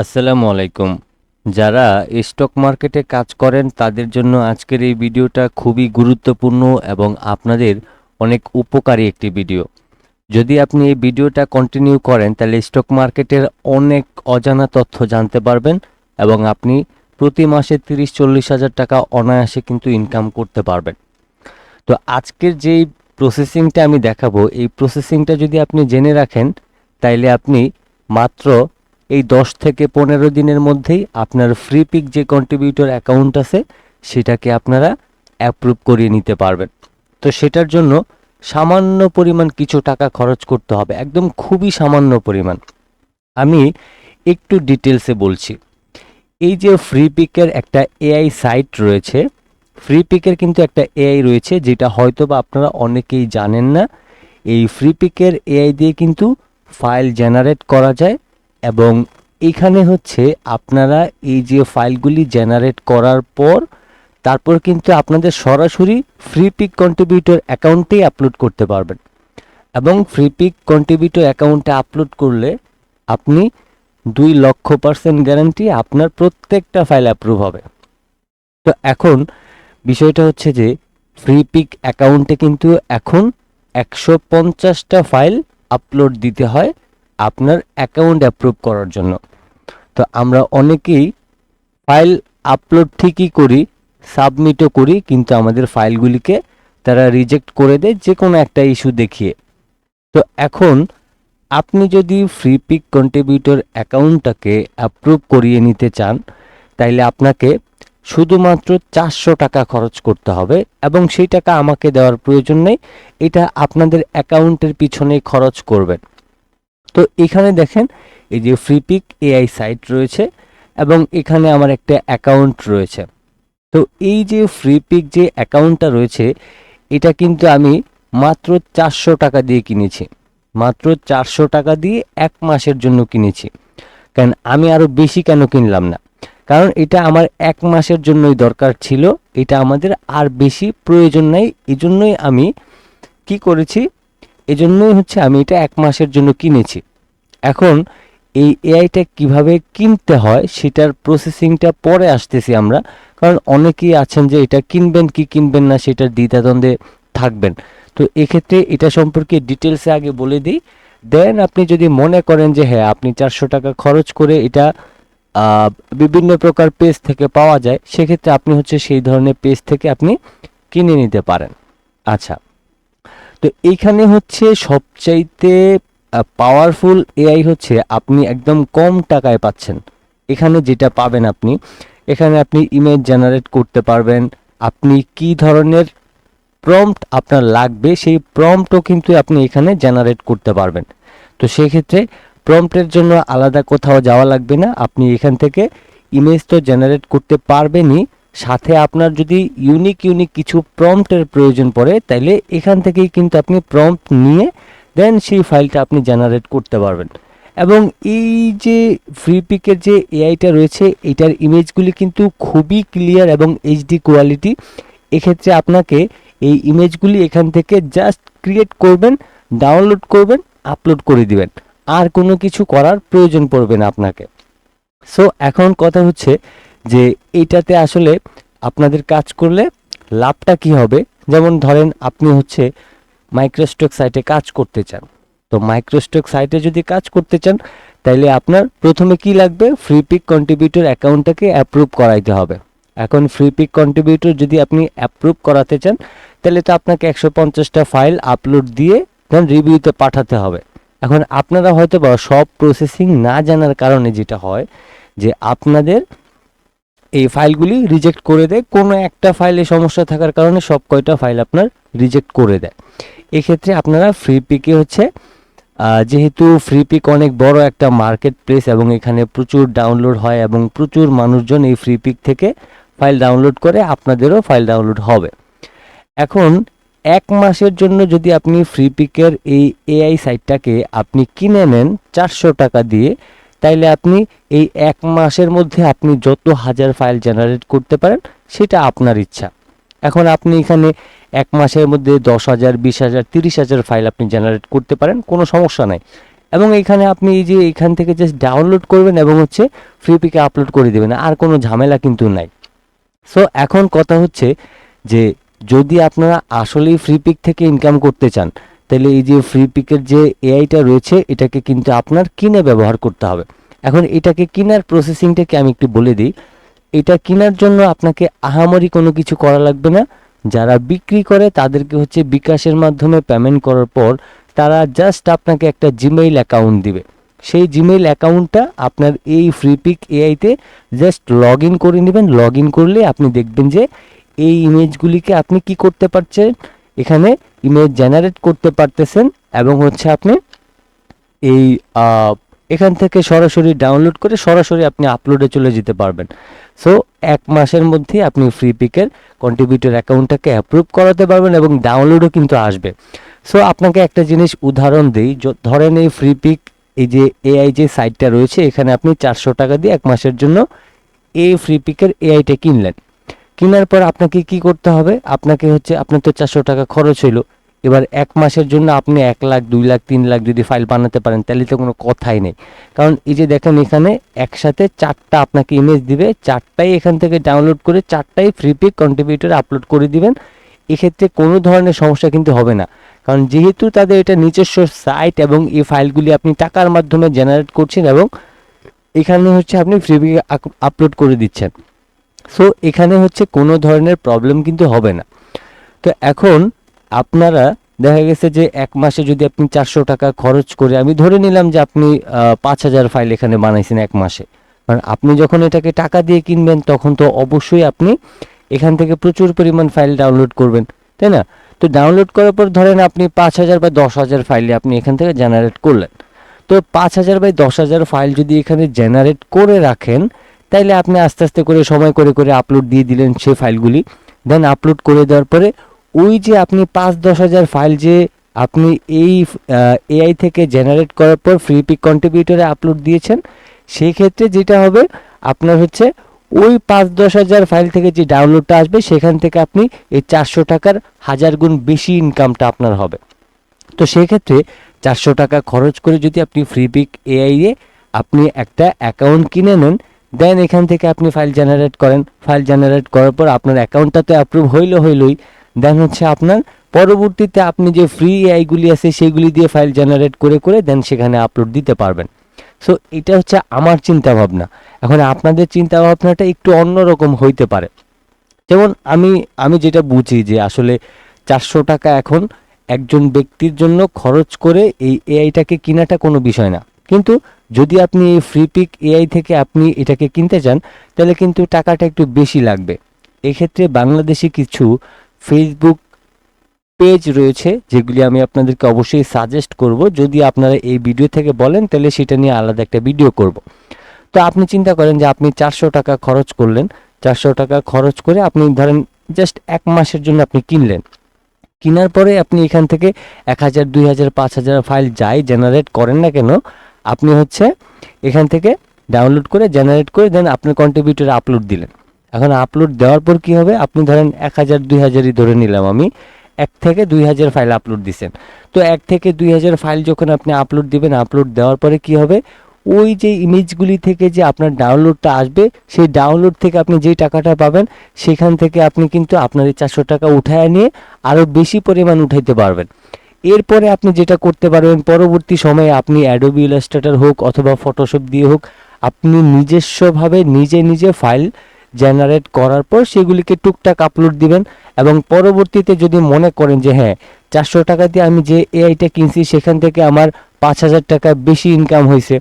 আসসালামু আলাইকুম। যারা স্টক মার্কেটে কাজ করেন, তাদের জন্য আজকের এই ভিডিওটা খুবই গুরুত্বপূর্ণ এবং আপনাদের অনেক উপকারী একটি ভিডিও। যদি আপনি এই ভিডিওটা কন্টিনিউ করেন, তাহলে স্টক মার্কেটের অনেক অজানা তথ্য জানতে পারবেন এবং আপনি প্রতি মাসে তিরিশ চল্লিশ হাজার টাকা অনায়াসে কিন্তু ইনকাম করতে পারবেন। তো আজকের যেই প্রসেসিংটা আমি দেখাবো, এই প্রসেসিংটা যদি আপনি জেনে রাখেন, তাইলে আপনি মাত্র এই দশ থেকে পনেরো দিনের মধ্যেই আপনার ফ্রি পিক যে কন্ট্রিবিউটর অ্যাকাউন্ট আছে, সেটাকে আপনারা অ্যাপ্রুভ করিয়ে নিতে পারবেন। তো সেটার জন্য সামান্য পরিমাণ কিছু টাকা খরচ করতে হবে, একদম খুবই সামান্য পরিমাণ। আমি একটু ডিটেলসে বলছি। এই যে ফ্রি পিকের একটা এআই সাইট রয়েছে ফ্রি পিকের কিন্তু একটা এআই রয়েছে, যেটা হয়তো বা আপনারা অনেকেই জানেন না। এই ফ্রি পিকের এআই দিয়ে কিন্তু ফাইল জেনারেট করা যায় এবং এখানে হচ্ছে আপনারা এই যে ফাইলগুলি জেনারেট করার পর তারপর কিন্তু আপনাদের সরাসরি ফ্রি পিক কন্ট্রিবিউটর অ্যাকাউন্টেই আপলোড করতে পারবেন। এবং ফ্রি পিক কন্ট্রিবিউটর অ্যাকাউন্টে আপলোড করলে আপনি দুই লক্ষ পার্সেন্ট গ্যারান্টি আপনার প্রত্যেকটা ফাইল অ্যাপ্রুভ হবে। তো এখন বিষয়টা হচ্ছে যে ফ্রি পিক অ্যাকাউন্টে কিন্তু এখন একশো পঞ্চাশটা ফাইল আপলোড দিতে হয়। আপনার অ্যাকাউন্ট অ্যাপ্রুভ করার জন্য। তো আমরা অনেকেই ফাইল আপলোড ঠিকই করি সাবমিটও করি, কিন্তু আমাদের ফাইলগুলিকে তারা রিজেক্ট করে দেয় যে কোনো একটা ইস্যু দেখিয়ে। তো এখন আপনি যদি ফ্রি পিক কন্ট্রিবিউটর অ্যাকাউন্টটাকে অ্যাপ্রুভ করিয়ে নিতে চান, তাইলে আপনাকে শুধুমাত্র চারশো টাকা খরচ করতে হবে এবং সেই টাকা আমাকে দেওয়ার প্রয়োজন নেই। এটা আপনাদের অ্যাকাউন্টের পিছনেই খরচ করবেন। তো এখানে দেখেন, এই যে ফ্রিপিক এআই সাইট রয়েছে এবং এখানে আমার একটা অ্যাকাউন্ট রয়েছে। তো এই যে ফ্রিপিক যে অ্যাকাউন্টটা রয়েছে, এটা কিন্তু আমি মাত্র চারশো টাকা দিয়ে কিনেছি। মাত্র চারশো টাকা দিয়ে এক মাসের জন্য কিনেছি। কারণ আমি আরও বেশি কেন কিনলাম না? কারণ এটা আমার এক মাসের জন্যই দরকার ছিল, এটা আমাদের আর বেশি প্রয়োজন নাই। এই জন্যই আমি কি করেছি এজন্যই হচ্ছে আমি এটা এক মাসের জন্য কিনেছি। এখন এই এআইটা কীভাবে কিনতে হয় সেটার প্রসেসিংটা পরে আসতেছি আমরা, কারণ অনেকেই আছেন যে এটা কিনবেন কি কিনবেন না সেটার দ্বিধাদ্বন্দ্বে থাকবেন। তো এক্ষেত্রে এটা সম্পর্কে ডিটেলসে আগে বলে দিই। দেন আপনি যদি মনে করেন যে হ্যাঁ আপনি চারশো টাকা খরচ করে এটা বিভিন্ন প্রকার পেজ থেকে পাওয়া যায়, সেক্ষেত্রে আপনি হচ্ছে সেই ধরনের পেজ থেকে আপনি কিনে নিতে পারেন। আচ্ছা। তো এইখানে হচ্ছে সবচাইতে পাওয়ারফুল এআই হচ্ছে আপনি একদম কম টাকায় পাচ্ছেন। এখানে যেটা পাবেন আপনি, এখানে আপনি ইমেজ জেনারেট করতে পারবেন। আপনি কি ধরনের প্রম্পট আপনার লাগবে, সেই প্রম্পটও কিন্তু আপনি এখানে জেনারেট করতে পারবেন। তো সেক্ষেত্রে প্রম্পটের জন্য আলাদা কোথাও যাওয়া লাগবে না। আপনি এখান থেকে ইমেজ তো জেনারেট করতে পারবেনই সাথে আপনার যদি ইউনিক ইউনিক কিছু প্রম্পটের প্রয়োজন পড়ে, তাইলে এখান থেকেই কিন্তু আপনি প্রম্পট নিয়ে দেন সেই ফাইলটা আপনি জেনারেট করতে পারবেন। এবং এই যে ফ্রি পিকের যে এআইটা রয়েছে, এটার ইমেজগুলি কিন্তু খুবই ক্লিয়ার এবং এইচডি কোয়ালিটি এক্ষেত্রে আপনাকে এই ইমেজগুলি এখান থেকে জাস্ট ক্রিয়েট করবেন ডাউনলোড করবেন আপলোড করে দিবেন। আর কোনো কিছু করার প্রয়োজন পড়বে না আপনাকে। সো এখন কথা হচ্ছে যে এইটাতে আসলে আপনাদের কাজ করলে লাভটা কি হবে? যেমন ধরেন আপনি হচ্ছে মাইক্রোস্টক সাইটে কাজ করতে চান। তো মাইক্রোস্টক সাইটে যদি কাজ করতে চান, তাইলে আপনার প্রথমে কি লাগবে? ফ্রি পিক কন্ট্রিবিউটর অ্যাকাউন্টটাকে অ্যাপ্রুভ করাইতে হবে। এখন ফ্রি পিক কন্ট্রিবিউটর যদি আপনি অ্যাপ্রুভ করাতে চান তাহলে তো আপনাকে একশো পঞ্চাশটা ফাইল আপলোড দিয়ে দেন রিভিউতে পাঠাতে হবে। এখন আপনারা হয়তো বা সব প্রসেসিং না জানার কারণে যেটা হয়, যে আপনাদের এই ফাইলগুলি রিজেক্ট করে দেয়। কোনো একটা ফাইলে সমস্যা থাকার কারণে সব কয়টা ফাইল আপনার রিজেক্ট করে দেয়। এক্ষেত্রে আপনারা ফ্রি পিকে হচ্ছে যেহেতু ফ্রি পিক অনেক বড় একটা মার্কেট প্লেস এবং এখানে প্রচুর ডাউনলোড হয় এবং প্রচুর মানুষজন এই ফ্রি পিক থেকে ফাইল ডাউনলোড করে, আপনাদেরও ফাইল ডাউনলোড হবে। এখন, এক মাসের জন্য যদি আপনি ফ্রি পিকের এই এআই সাইটটাকে আপনি কিনে নেন, চারশো টাকা দিয়ে তাইলে আপনি এই এক মাসের মধ্যে আপনি যত হাজার ফাইল জেনারেট করতে পারেন, সেটা আপনার ইচ্ছা। এখন আপনি এখানে এক মাসের মধ্যে দশ হাজার, বিশ হাজার, তিরিশ হাজার ফাইল আপনি জেনারেট করতে পারেন, কোনো সমস্যা নাই। এবং এখানে আপনি এই যে এখান থেকে জাস্ট ডাউনলোড করবেন এবং হচ্ছে ফ্রি পিকে আপলোড করে দেবেন, আর কোনো ঝামেলা কিন্তু নাই। সো এখন কথা হচ্ছে যে যদি আপনারা আসলেই ফ্রি পিক থেকে ইনকাম করতে চান তাহলে এই যে ফ্রি পিকের যে এআইটা রয়েছে, এটাকে কিন্তু আপনার কিনে ব্যবহার করতে হবে। এখন এটাকে কেনার প্রসেসিংটাকে আমি একটু বলে দিই। এটা কেনার জন্য আপনাকে আহামরি কোনো কিছু করা লাগবে না। যারা বিক্রি করে, তাদেরকে হচ্ছে বিকাশের মাধ্যমে পেমেন্ট করার পর তারা জাস্ট আপনাকে একটা জিমেইল অ্যাকাউন্ট দিবে। সেই জিমেইল অ্যাকাউন্টটা আপনার এই ফ্রি পিক এআইতে জাস্ট লগ ইন করে নেবেন। লগ ইন করলে আপনি দেখবেন যে এই ইমেজগুলিকে আপনি কি করতে পারছেন? এখানে ইমেজ জেনারেট করতে পারতেছেন এবং হচ্ছে আপনি এই এখান থেকে সরাসরি ডাউনলোড করে সরাসরি আপনি আপলোডে চলে যেতে পারবেন। সো এক মাসের মধ্যে আপনি ফ্রি পিকের কন্ট্রিবিউটর অ্যাকাউন্টটাকে অ্যাপ্রুভ করাতে পারবেন এবং ডাউনলোডও কিন্তু আসবে। সো আপনাকে একটা জিনিস উদাহরণ দিই ধরেন এই ফ্রি পিক এই যে এআই যে সাইটটা রয়েছে, এখানে আপনি চারশো টাকা দিয়ে এক মাসের জন্য এই ফ্রি পিকের এআইটা কিনলেন। কেনার পর আপনাকে কি করতে হবে? আপনাকে হচ্ছে, আপনার তো চারশো টাকা খরচ হইল। এবার এক মাসের জন্য আপনি এক লাখ, দুই লাখ, তিন লাখ যদি ফাইল বানাতে পারেন, তাহলে তো কোনো কথাই নেই। কারণ এই যে দেখেন এখানে একসাথে চারটা আপনাকে ইমেজ দিবে, চারটাই এখান থেকে ডাউনলোড করে চারটাই ফ্রি পিক কন্ট্রিবিউটর আপলোড করে দিবেন। এক্ষেত্রে কোনো ধরনের সমস্যা কিন্তু হবে না। কারণ যেহেতু তাদের এটা নিজস্ব সাইট এবং এই ফাইলগুলি আপনি টাকার মাধ্যমে জেনারেট করছেন এবং এখানে হচ্ছে আপনি ফ্রি পিক আপলোড করে দিচ্ছেন। সো এখানে হচ্ছে কোনো ধরনের প্রবলেম কিন্তু হবে না। তো এখন আপনারা দেখা গেছে যে এক মাসে যদি আপনি চারশো টাকা খরচ করে, আমি ধরে নিলাম যে আপনি পাঁচ হাজার ফাইল এখানে বানাইছেন এক মাসে। কারণ আপনি যখন এটাকে টাকা দিয়ে কিনবেন, তখন তো অবশ্যই আপনি এখান থেকে প্রচুর পরিমাণ ফাইল ডাউনলোড করবেন, তাই না? তো ডাউনলোড করার পর ধরেন আপনি পাঁচ হাজার বা দশ হাজার ফাইলে আপনি এখান থেকে জেনারেট করলেন। তো পাঁচ হাজার বাই দশ হাজার ফাইল যদি এখানে জেনারেট করে রাখেন তাইলে আপনি আস্তে আস্তে করে সময় করে করে আপলোড দিয়ে দিলেন সেই ফাইলগুলি দেন আপলোড করে দেওয়ার পরে ওই যে আপনি পাঁচ দশ হাজার ফাইল যে আপনি এই এআই থেকে জেনারেট করার পর ফ্রি পিক কন্ট্রিবিউটরে আপলোড দিয়েছেন, সেই ক্ষেত্রে যেটা হবে, আপনার হচ্ছে ওই পাঁচ দশ হাজার ফাইল থেকে যে ডাউনলোডটা আসবে, সেখান থেকে আপনি এই চারশো টাকার হাজার গুণ বেশি ইনকামটা আপনার হবে। তো সেক্ষেত্রে চারশো টাকা খরচ করে যদি আপনি ফ্রি পিক এআই এ আপনি একটা অ্যাকাউন্ট কিনে নেন দেন এখান থেকে আপনি ফাইল জেনারেট করেন। ফাইল জেনারেট করার পর আপনার অ্যাকাউন্টটা তো অ্যাপ্রুভ হইল হইলই। দেন হচ্ছে আপনার পরবর্তীতে আপনি যে ফ্রি এআইগুলি আছে সেগুলি দিয়ে ফাইল জেনারেট করে করে দেন সেখানে আপলোড দিতে পারবেন। সো এটা হচ্ছে আমার চিন্তা ভাবনা এখন আপনাদের চিন্তা ভাবনাটা একটু অন্যরকম হইতে পারে। যেমন আমি আমি যেটা বুঝি যে আসলে চারশো টাকা এখন একজন ব্যক্তির জন্য খরচ করে এই এআইটাকে কেনাটা কোনো বিষয় না। কিন্তু যদি আপনি এই ফ্রি পিক এআই থেকে আপনি এটাকে কিনতে চান, তাহলে কিন্তু টাকাটা একটু বেশি লাগবে। এক্ষেত্রে বাংলাদেশে কিছু ফেসবুক পেজ রয়েছে, যেগুলি আমি আপনাদেরকে অবশ্যই সাজেস্ট করব। যদি আপনারা এই ভিডিও থেকে বলেন, তাহলে সেটা নিয়ে আলাদা একটা ভিডিও করব। তো আপনি চিন্তা করেন যে আপনি চারশো টাকা খরচ করলেন। চারশো টাকা খরচ করে আপনি ধরেন জাস্ট এক মাসের জন্য আপনি কিনলেন। কেনার পরে আপনি এখান থেকে এক হাজার, দুই হাজার, পাঁচ হাজার ফাইল যাই জেনারেট করেন না কেন আপনি হচ্ছে এখান থেকে ডাউনলোড করে জেনারেট করে দেন আপনার কন্ট্রিবিউটরে আপলোড দিলেন। এখন আপলোড দেওয়ার পর কি হবে? আপনি ধরেন এক হাজার, দুই হাজারই ধরে নিলাম আমি। এক থেকে দুই হাজার ফাইল আপলোড দিচ্ছেন তো এক থেকে দুই হাজার ফাইল যখন আপনি আপলোড দিবেন আপলোড দেওয়ার পরে কি হবে? ওই যে ইমেজগুলি থেকে যে আপনার ডাউনলোডটা আসবে, সেই ডাউনলোড থেকে আপনি যেই টাকাটা পাবেন, সেখান থেকে আপনি কিন্তু আপনার এই চারশো টাকা উঠায় নিয়ে আরও বেশি পরিমাণ উঠাইতে পারবেন। এরপরে আপনি যেটা করতে পারবেন, পরবর্তী সময়ে আপনি অ্যাডোবি ইলাস্ট্রেটর হোক অথবা ফটোশপ দিয়ে হোক, আপনি নিজস্বভাবে নিজে নিজে ফাইল জেনারেট করার পর সেগুলিকে টুকটাক আপলোড দিবেন এবং পরবর্তীতে যদি মনে করেন যে হ্যাঁ চারশো টাকা দিয়ে আমি যে এআইটা কিনছি, সেখান থেকে আমার পাঁচ হাজার টাকা বেশি ইনকাম হয়েছে।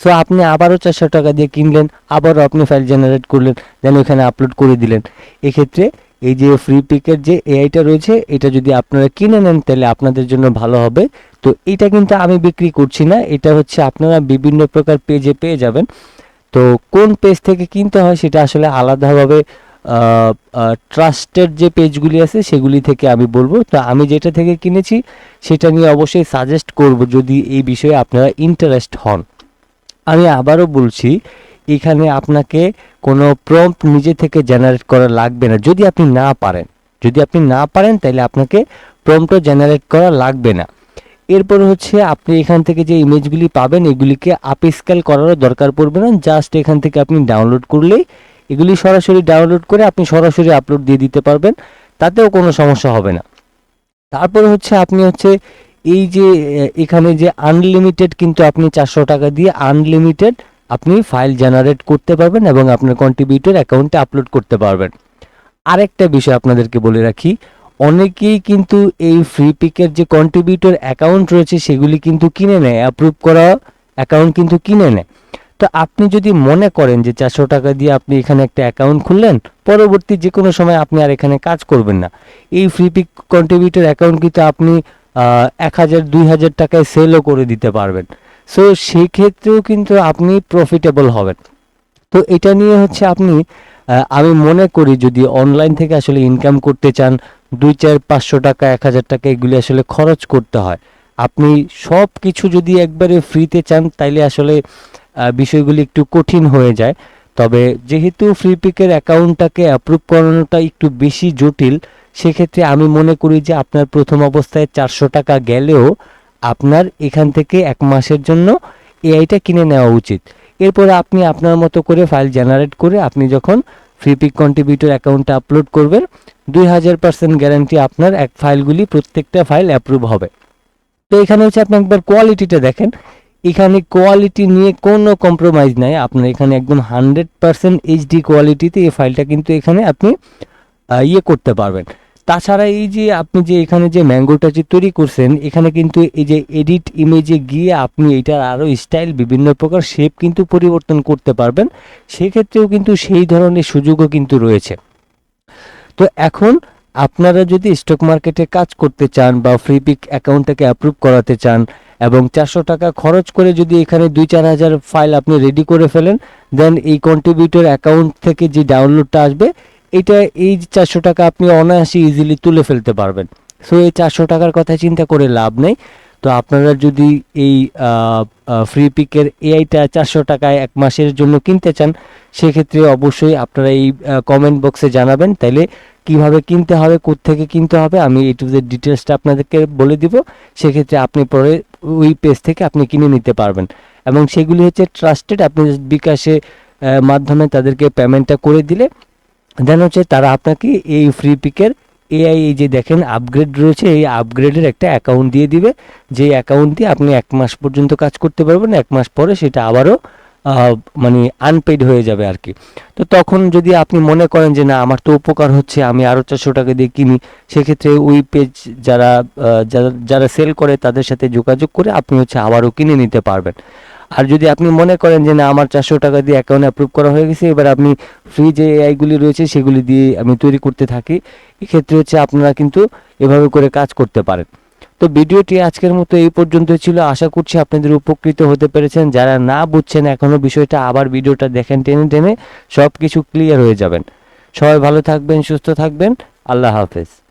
সো আপনি আবারও চারশো টাকা দিয়ে কিনলেন, আবারও আপনি ফাইল জেনারেট করলেন দেন ওখানে আপলোড করে দিলেন। এক্ষেত্রে এই যে ফ্রি পিকের যে এআইটা রয়েছে, এটা যদি আপনারা কিনে নেন, তাহলে আপনাদের জন্য ভালো হবে। তো এটা কিন্তু আমি বিক্রি করছি না, এটা হচ্ছে আপনারা বিভিন্ন প্রকার পেজে পেয়ে যাবেন। তো কোন পেজ থেকে কিনতে হয়, সেটা আসলে আলাদাভাবে ট্রাস্টেড যে পেজগুলি আছে, সেগুলি থেকে আমি বলব। তো আমি যেটা থেকে কিনেছি, সেটা নিয়ে অবশ্যই সাজেস্ট করব, যদি এই বিষয়ে আপনারা ইন্টারেস্ট হন। আমি আবারও বলছি এখানে আপনাকে কোনো প্রম্পট নিজে থেকে জেনারেট করা লাগবে না। যদি আপনি না পারেন, যদি আপনি না পারেন তাহলে আপনাকে প্রম্পটও জেনারেট করা লাগবে না। এরপর হচ্ছে আপনি এখান থেকে যে ইমেজগুলি পাবেন, এগুলিকে আপ স্কেল করারও দরকার পড়বে না। জাস্ট এখান থেকে আপনি ডাউনলোড করলেই এগুলি সরাসরি ডাউনলোড করে আপনি সরাসরি আপলোড দিয়ে দিতে পারবেন। তাতেও কোনো সমস্যা হবে না। তারপর হচ্ছে আপনি হচ্ছে এই যে এখানে যে আনলিমিটেড কিন্তু আপনি চারশো টাকা দিয়ে আনলিমিটেড আপনি ফাইল জেনারেট করতে পারবেন এবং আপনার কন্ট্রিবিউটর অ্যাকাউন্টে আপলোড করতে পারবেন। আরেকটা বিষয় আপনাদেরকে বলে রাখি, অনেকেই কিন্তু এই ফ্রি পিকের যে কন্ট্রিবিউটর অ্যাকাউন্ট রয়েছে সেগুলি কিন্তু কিনে নেয় অ্যাপ্রুভ করা অ্যাকাউন্ট কিন্তু কিনে নেয়। তো আপনি যদি মনে করেন যে চারশো টাকা দিয়ে আপনি এখানে একটা অ্যাকাউন্ট খুললেন, পরবর্তী যে কোনো সময় আপনি আর এখানে কাজ করবেন না। এই ফ্রি পিক কন্ট্রিবিউটর অ্যাকাউন্ট কিন্তু আপনি এক হাজার, দুই হাজার টাকায় সেলও করে দিতে পারবেন। সো সেই ক্ষেত্রেও কিন্তু আপনি প্রফিটেবল হবেন। তো এটা নিয়ে হচ্ছে আপনি আমি মনে করি যদি অনলাইন থেকে আসলে ইনকাম করতে চান, দুই, চার, পাঁচশো টাকা, এক হাজার টাকা এগুলি আসলে খরচ করতে হয়। আপনি সব কিছু যদি একবারে ফ্রিতে চান, তাইলে আসলে বিষয়গুলি একটু কঠিন হয়ে যায়। তবে যেহেতু ফ্রি পিকের অ্যাকাউন্টটাকে অ্যাপ্রুভ করানোটা একটু বেশি জটিল, সেক্ষেত্রে আমি মনে করি যে আপনার প্রথম অবস্থায় চারশো টাকা গেলেও আপনার এখান থেকে এক মাসের জন্য এআইটা কিনে নেওয়া উচিত। এরপরে আপনি আপনার মতো করে ফাইল জেনারেট করে আপনি যখন ফ্রিপিক কন্ট্রিবিউটর অ্যাকাউন্টে আপলোড করবেন, দুই হাজার পার্সেন্ট গ্যারান্টি আপনার এক ফাইলগুলি প্রত্যেকটা ফাইল অ্যাপ্রুভ হবে। তো এখানে হচ্ছে আপনি একবার কোয়ালিটিটা দেখেন। এখানে কোয়ালিটি নিয়ে কোনো কম্প্রোমাইজ নাই। আপনার এখানে একদম হান্ড্রেড পার্সেন্ট এইচডি কোয়ালিটিতে এই ফাইলটা কিন্তু এখানে আপনি ইয়ে করতে পারবেন। তাছাড়া এই যে আপনি যে এখানে যে ম্যাঙ্গোটা যে তৈরি করছেন, এখানে কিন্তু এই যে এডিট ইমেজে গিয়ে আপনি এটার আরও স্টাইল বিভিন্ন প্রকার শেপ কিন্তু পরিবর্তন করতে পারবেন। সেক্ষেত্রেও কিন্তু সেই ধরনের সুযোগও কিন্তু রয়েছে। তো এখন আপনারা যদি স্টক মার্কেটে কাজ করতে চান বা ফ্রি পিক অ্যাকাউন্টটাকে অ্যাপ্রুভ করাতে চান এবং চারশো টাকা খরচ করে যদি এখানে দুই চার হাজার ফাইল আপনি রেডি করে ফেলেন দেন এই কন্ট্রিবিউটর অ্যাকাউন্ট থেকে যে ডাউনলোডটা আসবে এটা এই চারশো টাকা আপনি অনায়াসে ইজিলি তুলে ফেলতে পারবেন। সো এই চারশো টাকার কথা চিন্তা করে লাভ নেই। তো আপনারা যদি এই ফ্রি পিকের এআইটা চারশো টাকায় এক মাসের জন্য কিনতে চান, সেক্ষেত্রে অবশ্যই আপনারা এই কমেন্ট বক্সে জানাবেন। তাইলে কীভাবে কিনতে হবে থেকে কিনতে হবে, আমি এই টু ডিটেলসটা আপনাদেরকে বলে দিব। সেক্ষেত্রে আপনি পরে ওই পেজ থেকে আপনি কিনে নিতে পারবেন। এবং সেগুলি হচ্ছে ট্রাস্টেড আপনি বিকাশে মাধ্যমে তাদেরকে পেমেন্টটা করে দিলে দেন হচ্ছে তারা আপনাকে এই ফ্রি পিকের এআই এই যে দেখেন আপগ্রেড রয়েছে, এই আপগ্রেডের একটা অ্যাকাউন্ট দিয়ে দিবে। যে অ্যাকাউন্ট দিয়ে আপনি এক মাস পর্যন্ত কাজ করতে পারবেন, এক মাস পরে সেটা আবারও মানে আনপেইড হয়ে যাবে আর কি তো তখন যদি আপনি মনে করেন যে না, আমার তো উপকার হচ্ছে, আমি আরও চারশো টাকা দিয়ে কিনি, সেক্ষেত্রে ওই পেজ যারা যারা সেল করে তাদের সাথে যোগাযোগ করে আপনি হচ্ছে আবারও কিনে নিতে পারবেন। আর যদি আপনি মনে করেন যে না, আমার চারশো টাকা দিয়ে অ্যাকাউন্ট অ্যাপ্রুভ করা হয়ে গেছে, এবার আপনি ফ্রি যে এআইগুলি রয়েছে, সেগুলি দিয়ে আমি তৈরি করতে থাকি, এক্ষেত্রে হচ্ছে আপনারা কিন্তু এভাবে করে কাজ করতে পারেন। তো ভিডিওটি আজকের মতো এই পর্যন্ত ছিল। আশা করছি আপনাদের উপকৃত হতে পেরেছেন। যারা না বুঝছেন এখনও বিষয়টা, আবার ভিডিওটা দেখেন টেনে টেনে সব কিছু ক্লিয়ার হয়ে যাবেন। সবাই ভালো থাকবেন, সুস্থ থাকবেন। আল্লাহ হাফেজ।